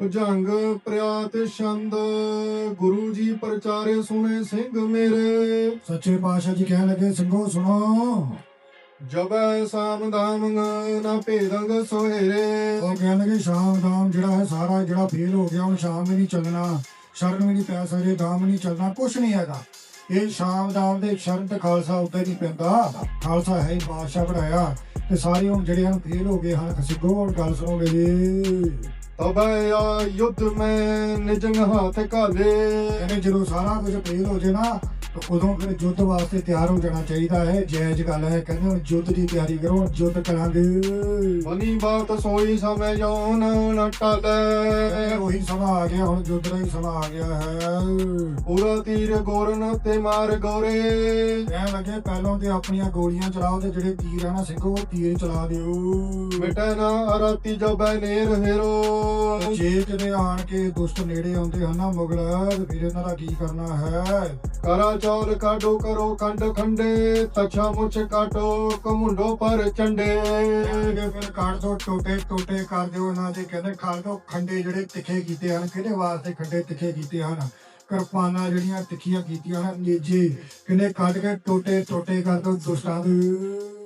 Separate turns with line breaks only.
ਭੁਜੰਗ ਪ੍ਰਿਆਤ ਛੰਦ ਗੁਰੂ ਜੀ ਪ੍ਰਚਾਰੇ ਸੁਣੇ ਸਿੰਘ ਮੇਰੇ।
ਸੱਚੇ ਪਾਤਸ਼ਾਹ ਜੀ ਕਹਿਣ ਲੱਗੇ ਸਿੰਘੋ ਸੁਣੋ।
ਜਬੈ ਸਾਮ ਦਾਮ ਨਾ ਭੇਦੰਗ ਸੋਹੇਰੇ।
ਉਹ ਕਹਿਣ ਲੱਗੇ ਸ਼ਾਮ ਦਾਮ ਜਿਹੜਾ ਹੈ ਸਾਰਾ ਜਿਹੜਾ ਫੇਲ ਹੋ ਗਿਆ ਹੁਣ ਸ਼ਾਮ ਵੀ ਨਹੀਂ ਚੱਲਣਾ। ਸ਼ਰਨ ਵੀ ਨਹੀਂ ਪੈ ਸਕਦੇ ਦਾਮ ਨਹੀਂ ਚੱਲਣਾ ਕੁਛ ਨਹੀਂ ਹੈਗਾ। ਇਹ ਸ਼ਾਮ ਦਾਮ ਦੇ ਸ਼ਰਨ ਤੇ ਖਾਲਸਾ ਉੱਤੇ ਨਹੀਂ ਪੈਂਦਾ। ਖਾਲਸਾ ਹੈ ਹੀ ਬਾਦਸ਼ਾਹ ਬਣਾਇਆ ਤੇ ਸਾਰੇ ਹੁਣ ਜਿਹੜੇ ਹਨ ਫੇਲ ਹੋ ਗਏ ਹਨ। ਹੁਣ ਗੱਲ ਸੁਣੋ ਮੇਰੀ
ਤਬੈ ਆ ਯੁੱਧ ਮੈਂ ਨਿਜੰਗ ਹੱਥ ਕਾਲੇ
ਕਹਿੰਦੇ ਜਦੋਂ ਸਾਰਾ ਕੁਝ ਫੇਲ ਹੋ ਜੇ ਨਾ ਉਦੋਂ ਫਿਰ ਯੁੱਧ ਵਾਸਤੇ ਤਿਆਰ ਹੋ ਜਾਣਾ ਚਾਹੀਦਾ ਹੈ। ਜਾਇਜ਼ ਗੱਲ ਹੈ ਕਹਿੰਦੇ ਯੁੱਧ ਦੀ ਤਿਆਰੀ ਕਰੋ ਯੁੱਧ ਕਰਾਂਗੇ
ਬਨੀ ਬਾਤ ਸੋਈ ਸਮੇਂ ਜੋਨ ਨ ਟਲੇ।
ਇਹ ਉਹੀ ਸਮਾਂ ਆ ਗਿਆ ਹੁਣ ਯੁੱਧ ਦਾ ਹੀ ਸਮਾਂ ਆ ਗਿਆ ਹੈ।
ਪੂਰਾ ਤੀਰ ਗੋਰਨ ਤੇ ਮਾਰ ਗੋਰੇ।
ਕਹਿਣ ਲੱਗੇ ਪਹਿਲਾਂ ਤੇ ਆਪਣੀਆਂ ਗੋਲੀਆਂ ਚਲਾਓ ਤੇ ਜਿਹੜੇ ਤੀਰ ਆ ਨਾ ਸਿੰਘੋ ਤੀਰ ਚਲਾ ਦਿਓ।
ਮਿਟੈ ਨਾ ਅਰਾਤੀ ਜਬੈ ਨੇਰ ਹੇਰੋ।
ਜੇ ਕਿਤੇ ਆਣ ਕੇ ਦੁਸ਼ਟ ਨੇੜੇ ਆਉਂਦੇ ਹਨ ਨਾ ਮੁਗਲ ਫਿਰ ਇਹਨਾਂ ਦਾ ਕੀ ਕਰਨਾ ਹੈ?
ਕਰਾ ਚੌਲ ਕਾਡੋ ਕਰੋ ਖੰਡ ਖੰਡੇ, ਤਛਾ ਮੁਛ ਕਾਟੋ ਕਮੁੰਡੋ ਪਰ ਚੰਡੇ।
ਕਹਿੰਦੇ ਫਿਰ ਕੱਢ ਦੋ, ਟੋਟੇ ਟੋਟੇ ਕਰ ਦਿਓ ਇਹਨਾਂ ਦੇ, ਕਹਿੰਦੇ ਖਾ ਖੰਡੇ ਜਿਹੜੇ ਤਿੱਖੇ ਕੀਤੇ ਹਨ, ਕਿਹਦੇ ਵਾਸਤੇ ਖੰਡੇ ਤਿੱਖੇ ਕੀਤੇ ਹਨ? ਕਿਰਪਾਨਾਂ ਜਿਹੜੀਆਂ ਤਿੱਖੀਆਂ ਕੀਤੀਆਂ ਹਨ, ਨੇਜੇ। ਕਹਿੰਦੇ ਕੱਢ ਕੇ ਟੋਟੇ ਟੋਟੇ ਕਰ ਦੋ ਦੁਸ਼ਟਾਂ ਦੇ।